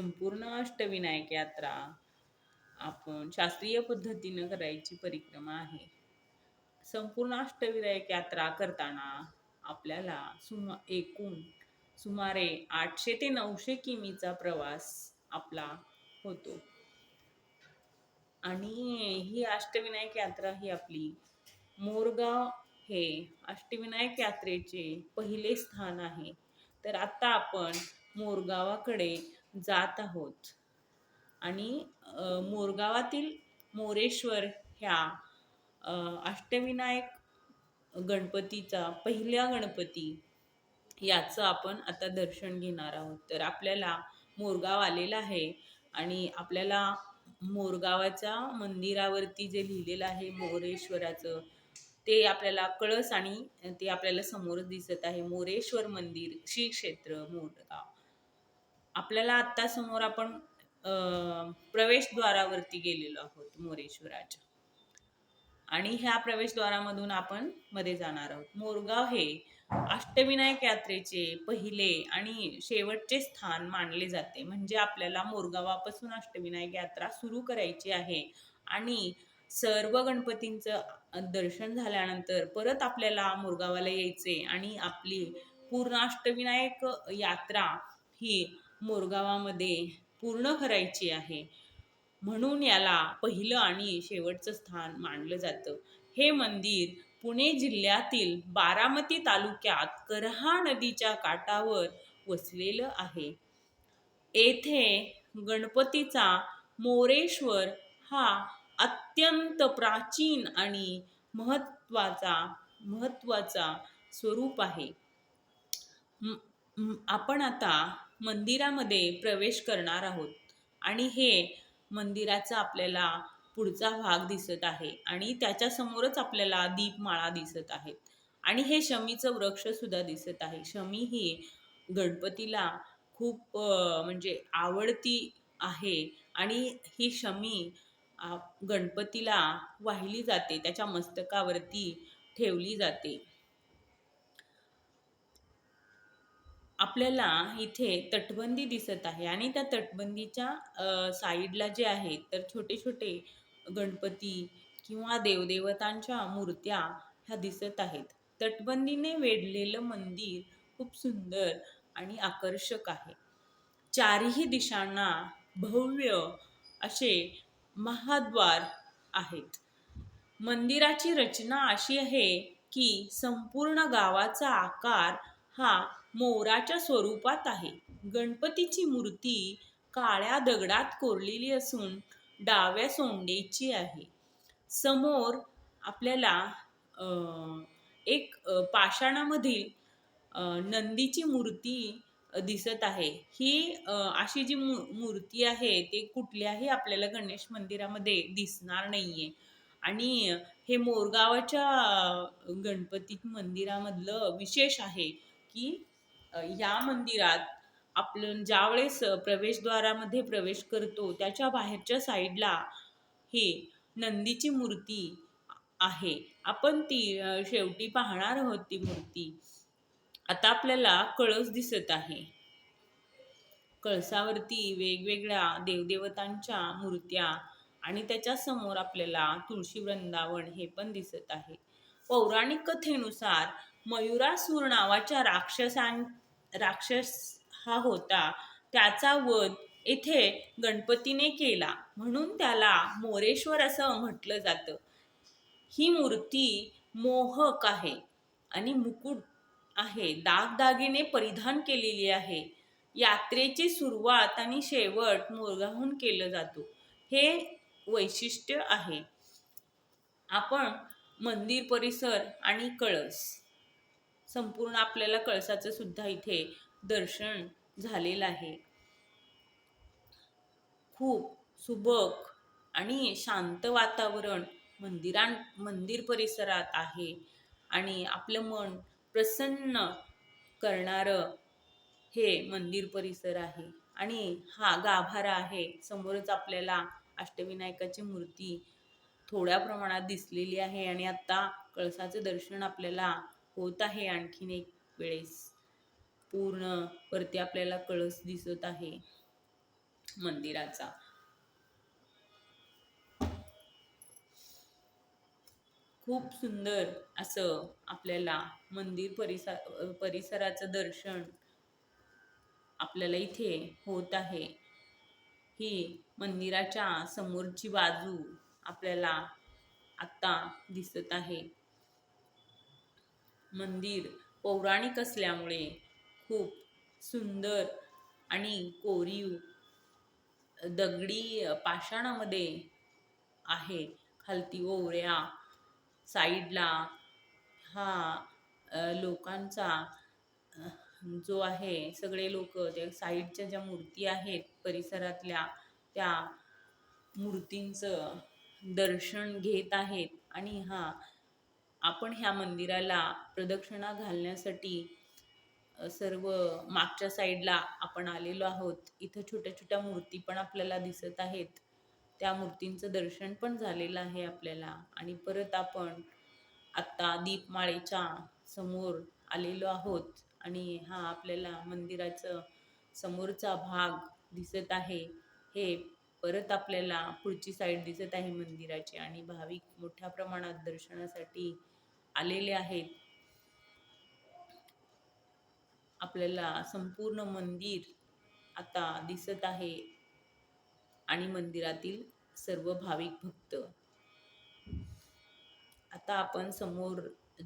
संपूर्ण अष्टविनायक यात्रा आपण शास्त्रीय पद्धतीनं करायची परिक्रमा आहे. संपूर्ण अष्टविनायक यात्रा करताना आपल्याला सुमा एकूण सुमारे आठशे ते नऊशे किमीचा प्रवास आपला होतो. आणि ही अष्टविनायक यात्रा ही आपली मोरगाव हे अष्टविनायक यात्रेचे पहिले स्थान आहे. तर आता आपण मोरगावाकडे जात आहोत. आणि मोरगावातील मोरेश्वर ह्या अष्टविनायक गणपतीचा पहिल्या गणपती याचं आपण आता दर्शन घेणार आहोत. तर आपल्याला मोरगाव आलेलं आहे आणि आपल्याला मोरगावाच्या मंदिरावरती जे लिहिलेलं आहे मोरेश्वराचं ते आपल्याला कळस आणि ते आपल्याला समोर दिसत आहे. मोरेश्वर मंदिर श्री क्षेत्र मोरगाव. आपल्याला आत्ता समोर आपण प्रवेशद्वारावरती गेलेलो आहोत मोरेश्वराच्या. आणि ह्या प्रवेशद्वारामधून आपण मध्ये जाणार आहोत. मोरगाव हे अष्टविनायक यात्रेचे पहिले आणि शेवटचे स्थान मानले जाते. म्हणजे आपल्याला मोरगावापासून अष्टविनायक यात्रा सुरू करायची आहे आणि सर्व गणपतींचं दर्शन झाल्यानंतर परत आपल्याला मोरगावाला यायचे आणि आपली पूर्ण अष्टविनायक यात्रा ही मोरगावामध्ये पूर्ण करायची आहे. म्हणून याला पहिलं आणि शेवटचं स्थान मानलं जातं. हे मंदिर पुणे जिल्ह्यातील बारामती तालुक्यात करहा नदीच्या काठावर वसलेलं आहे. येथे गणपतीचा मोरेश्वर हा अत्यंत प्राचीन आणि महत्त्वाचा महत्त्वाचा स्वरूप आहे. आपण आता मंदिरामध्ये प्रवेश करणार आहोत. आणि हे मंदिराचा आपल्याला पुढचा भाग दिसत आहे आणि त्याच्या समोरच आपल्याला दीपमाळा दिसत आहेत आणि हे शमीचं वृक्ष सुद्धा दिसत आहे. शमी ही गणपतीला खूप म्हणजे आवडती आहे आणि ही शमी गणपतीला वाहिली जाते. त्याच्या मस्तकावरती ठेवली जाते. आपल्याला इथे तटबंदी दिसत आहे आणि त्या तटबंदीच्या साईडला जे आहे तर छोटे छोटे गणपती किंवा देवदेवतांच्या मूर्त्या ह्या दिसत आहेत. तटबंदीने वेढलेलं मंदिर खूप सुंदर आणि आकर्षक आहे. चारही दिशांना भव्य असे महाद्वार आहेत. मंदिराची रचना अशी आहे की संपूर्ण गावाचा आकार हा मोराच्या स्वरूपात आहे. गणपतीची मूर्ती काळ्या दगडात कोरलेली असून डाव्या सोंडेची आहे. समोर आपल्याला एक पाषाणामधील नंदीची मूर्ती दिसत आहे. ही अशी जी मू मूर्ती आहे ते कुठल्याही आपल्याला गणेश मंदिरामध्ये दिसणार नाहीये. आणि हे मोरगावाच्या गणपती मंदिरामधलं विशेष आहे की या मंदिरात आपण ज्यावेळेस प्रवेशद्वारामध्ये प्रवेश करतो त्याच्या बाहेरच्या साईडला हे नंदीची मूर्ती आहे. आपण ती शेवटी पाहणार आहोत ती मूर्ती. आता आपल्याला कळस दिसत आहे. कळसावरती वेगवेगळ्या देवदेवतांच्या मूर्त्या आणि त्याच्यासमोर आपल्याला तुळशी वृंदावन हे पण दिसत आहे. पौराणिक कथेनुसार मयुरासूर नावाच्या राक्षसां राक्षस हा होता. त्याचा वध येथे गणपतीने केला. म्हणून त्याला मोरेश्वर असं म्हटलं जातं. ही मूर्ती मोहक आहे आणि मुकुट आहे. दागदागिने परिधान केलेली आहे. यात्रेची सुरुवात आणि शेवट मोरगाहून केलं जातो. हे वैशिष्ट्य आहे. आपण मंदिर परिसर आणि कळस संपूर्ण आपल्याला कळसाचं सुद्धा इथे दर्शन झालेलं आहे. खूप सुबक आणि शांत वातावरण मंदिरां मंदिर परिसरात आहे आणि आपलं मन प्रसन्न करणारं हे मंदिर परिसर आहे. आणि हा गाभारा आहे. समोरच आपल्याला अष्टविनायकाची मूर्ती थोड्या प्रमाणात दिसलेली आहे आणि आता कळसाचं दर्शन आपल्याला होत आहे आणखीन एक वेळेस. पूर्ण वरती आपल्याला कळस दिसत आहे मंदिराचा. खूप सुंदर असं आपल्याला मंदिर परिसर परिसराचं दर्शन आपल्याला इथे होत आहे. ही मंदिराच्या समोरची बाजू आपल्याला आता दिसत आहे. मंदिर पौराणिक असल्यामुळे खूप सुंदर आणि कोरीव दगडी पाषाणामध्ये आहे. खालती ओवऱ्या साईडला हा लोकांचा जो आहे सगळे लोक त्या साईडच्या ज्या मूर्ती आहेत परिसरातल्या त्या मूर्तींचं दर्शन घेत आहेत. आणि हा आपण ह्या मंदिराला प्रदक्षिणा घालण्यासाठी सर्व मागच्या साईडला आपण आलेलो आहोत. इथं छोट्या छोट्या मूर्ती पण आपल्याला दिसत आहेत. त्या मूर्तींचं दर्शन पण झालेलं आहे आपल्याला. आणि परत आपण आत्ता दीपमाळेच्या समोर आलेलो आहोत. आणि हा आपल्याला मंदिराचं समोरचा भाग दिसत आहे. हे परत आपल्याला पुढची साईड दिसत आहे मंदिराची आणि भाविक मोठ्या प्रमाणात दर्शनासाठी आलेले आहेत. आपल्याला संपूर्ण मंदिर आता दिसत आहे आणि मंदिरातील सर्व भाविक भक्त. आता आपण समोर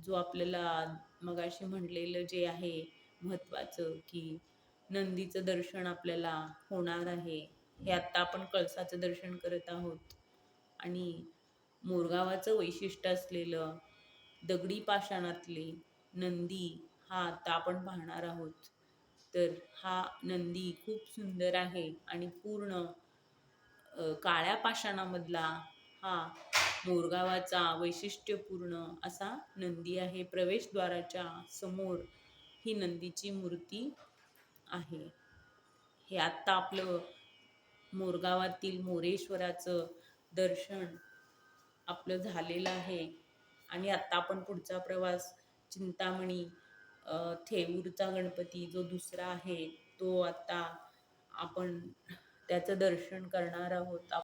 जो आपल्याला मगाशी म्हटलेलं जे आहे महत्वाचं की नंदीचं दर्शन आपल्याला होणार आहे. हे आत्ता आपण कळसाचं दर्शन करत आहोत. आणि मोरगावाचं वैशिष्ट्य असलेलं दगडी पाषाणातले नंदी हा आता आपण पाहणार आहोत. तर हा नंदी खूप सुंदर आहे आणि पूर्ण काळ्या पाषाणामधला हा मोरगावाचा वैशिष्ट्यपूर्ण असा नंदी आहे. प्रवेशद्वाराच्या समोर ही नंदीची मूर्ती आहे. हे आत्ता आपलं मोरगावातील मोरेश्वराचं दर्शन आपलं झालेलं आहे. आणि आत्ता आपण पुढचा प्रवास चिंतामणी थेऊरचा गणपती जो दुसरा आहे तो आत्ता आपण त्याचं दर्शन करणार आहोत.